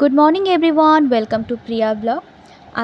Good morning everyone welcome to Priya blog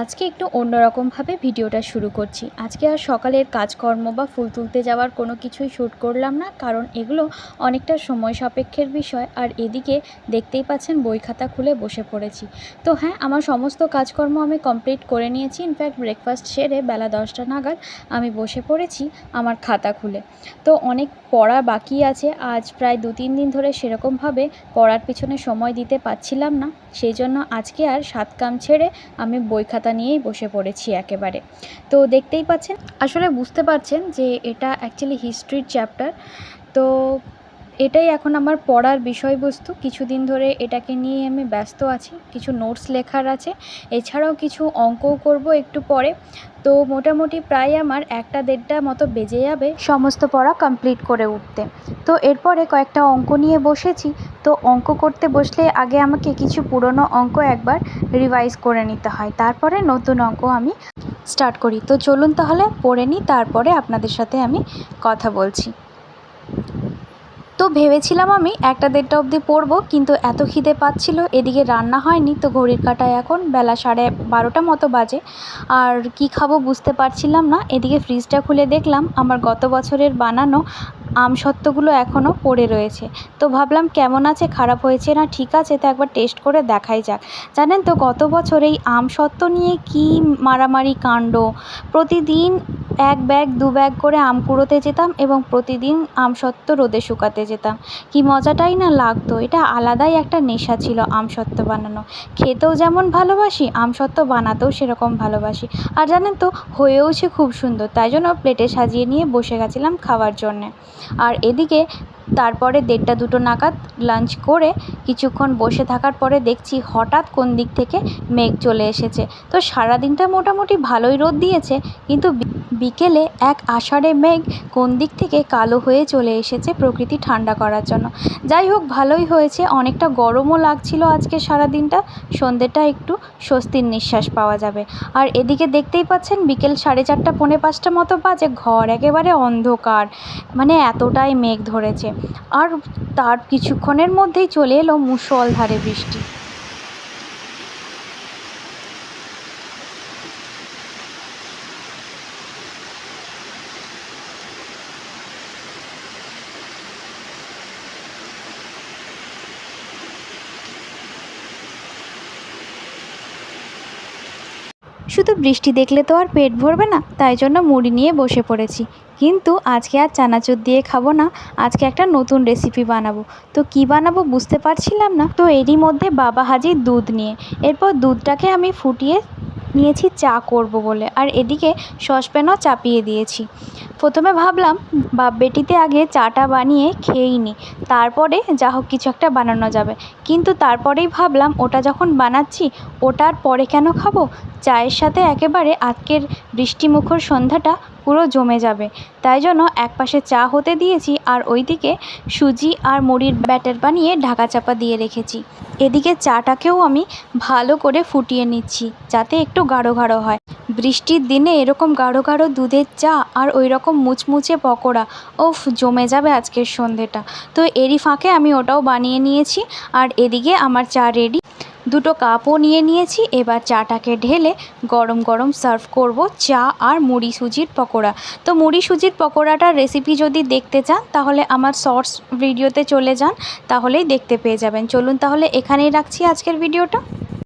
আজকে একটু অন্যরকমভাবে ভিডিওটা শুরু করছি। আজকে আর সকালের কাজকর্ম বা ফুল তুলতে যাওয়ার কোনো কিছুই শ্যুট করলাম না, কারণ এগুলো অনেকটা সময় সাপেক্ষের বিষয়। আর এদিকে দেখতেই পাচ্ছেন বই খাতা খুলে বসে পড়েছি। তো হ্যাঁ আমার সমস্ত কাজকর্ম আমি কমপ্লিট করে নিয়েছি। ইনফ্যাক্ট ব্রেকফাস্ট সেরে বেলা দশটা নাগাদ আমি বসে পড়েছি আমার খাতা খুলে। তো অনেক পড়া বাকি আছে। আজ প্রায় দু তিন দিন ধরে সেরকমভাবে পড়ার পিছনে সময় দিতে পারছিলাম না। সেই জন্য আজকে আর সাত কাম ছেড়ে আমি বই খাতা নিয়েই বসে পড়েছি একেবারে। তো দেখতেই পাচ্ছেন, আসলে বুঝতে পারছেন যে এটা অ্যাকচুয়ালি হিস্ট্রির চ্যাপ্টার তো এটাই এখন আমার পড়ার বিষয়বস্তু। কিছুদিন ধরে এটাকে নিয়ে আমি ব্যস্ত আছি, কিছু নোটস লেখার আছে। এছাড়াও কিছু অঙ্কও করব একটু পরে। তো মোটামুটি প্রায় আমার একটা দেড়টা মতো বেজে যাবে সমস্ত পড়া কমপ্লিট করে উঠতে। তো এরপরে কয়েকটা অঙ্ক নিয়ে বসেছি। তো অঙ্ক করতে বসলে আগে আমাকে কিছু পুরনো অঙ্ক একবার রিভাইজ করে নিতে হয়। তারপরে নতুন অঙ্ক আমি স্টার্ট করি। তো চলুন তাহলে পড়ে নিই, তারপরে আপনাদের সাথে আমি কথা বলছি। তো ভেবেছিলাম আমি একটা দেড়টা অবধি পড়ব, কিন্তু এত খিদে পাচ্ছিল, এদিকে রান্না হয়নি, তো ঘড়ির কাঁটায় এখন বেলা সাড়ে বারোটা মতো বাজে। আর কি খাব বুঝতে পারছিলাম না, এদিকে ফ্রিজটা খুলে দেখলাম আমার গত বছরের বানানো আমসত্ত্বগুলো এখনও পড়ে রয়েছে। তো ভাবলাম কেমন আছে, খারাপ হয়েছে না ঠিক আছে, তো একবার টেস্ট করে দেখাই যাক। জানেন তো গত বছর এই আমসত্ত্ব নিয়ে কী মারামারি কাণ্ড, প্রতিদিন এক ব্যাগ, দু ব্যাগ করে আম কুড়োতে যেতাম এবং প্রতিদিন আম আমসত্ত্ব রোদে শুকাতে যেতাম। কী মজাটাই না লাগতো, এটা আলাদাই একটা নেশা ছিল আম আমসত্ত্ব বানানো। খেতেও যেমন ভালোবাসি, আম আমসত্ত্ব বানাতেও সেরকম ভালোবাসি। আর জানেন তো, হয়েওছে খুব সুন্দর, তাই জন্য প্লেটে সাজিয়ে নিয়ে বসে গেছিলাম খাওয়ার জন্যে। আর এদিকে তারপরে দেড়টা দুটো নাগাদ লাঞ্চ করে কিছুক্ষণ বসে থাকার পরে দেখছি হঠাৎ কোন দিক থেকে মেঘ চলে এসেছে। তো সারাদিনটা মোটামুটি ভালোই রোদ দিয়েছে, কিন্তু বিকেলে এক আষাঢ়ে মেঘ কোন দিক থেকে কালো হয়ে চলে এসেছে প্রকৃতি ঠান্ডা করার জন্য। যাই হোক, ভালোই হয়েছে। অনেকটা গরমও লাগছিল আজকে সারাদিনটা। সন্ধ্যেটা একটু স্বস্তির নিঃশ্বাস পাওয়া যাবে। আর এদিকে দেখতেই পাচ্ছেন, বিকেল সাড়ে চারটা, পৌনে পাঁচটা মতো বাজে। ঘর একেবারে অন্ধকার। মানে এতটাই মেঘ ধরেছে। আর তার কিছুক্ষণের মধ্যেই চলে এলো মুষলধারে বৃষ্টি। শুধু বৃষ্টি দেখলে তো আর পেট ভরবে না, তাই জন্য মুড়ি নিয়ে বসে পড়েছি। কিন্তু আজকে আর চানাচুর দিয়ে খাব না, আজকে একটা নতুন রেসিপি বানাবো। তো কি বানাবো বুঝতে পারছিলাম না। তো এরই মধ্যে বাবা হাজির দুধ নিয়ে। এরপর দুধটাকে আমি ফুটিয়ে নিয়েছি চা করব বলে। আর এদিকে সসপ্যানও চাপিয়ে দিয়েছি। প্রথমে ভাবলাম, বাপ বেটিতে আগে চাটা বানিয়ে খেয়েই নিই তারপরে যা হোক কিছু একটা বানানো যাবে। কিন্তু তারপরেই ভাবলাম, ওটা যখন বানাচ্ছি, ওটার পরে কেন খাব? চায়ের সাথে একেবারে আজকের বৃষ্টিমুখর সন্ধ্যাটা পুরো জমে যাবে। তাই জন্য একপাশে চা হতে দিয়েছি আর ওইদিকে সুজি আর মুড়ির ব্যাটার বানিয়ে ঢাকা চাপা দিয়ে রেখেছি। এদিকে চাটাকেও আমি ভালো করে ফুটিয়ে নিচ্ছি, যাতে একটু গাঢ় গাঢ় হয়। বৃষ্টির দিনে এরকম গাঢ় গাঢ় দুধের চা আর ওই রকম মুচমুচে পকোড়া ওফ জমে যাবে আজকের সন্ধেটা। তো এরই ফাঁকে আমি ওটাও বানিয়ে নিয়েছি, আর এদিকে আমার চা রেডি দুটো কাপও নিয়ে নিয়েছি, এবার চাটাকে ঢেলে গরম গরম সার্ভ করব চা আর মুড়ি সুজির পকোড়া। তো মুড়ি সুজির পকোড়াটার রেসিপি যদি দেখতে চান, তাহলে আমার শর্টস ভিডিওতে চলে যান, তাহলেই দেখতে পেয়ে যাবেন। চলুন তাহলে এখানেই রাখছি আজকের ভিডিওটা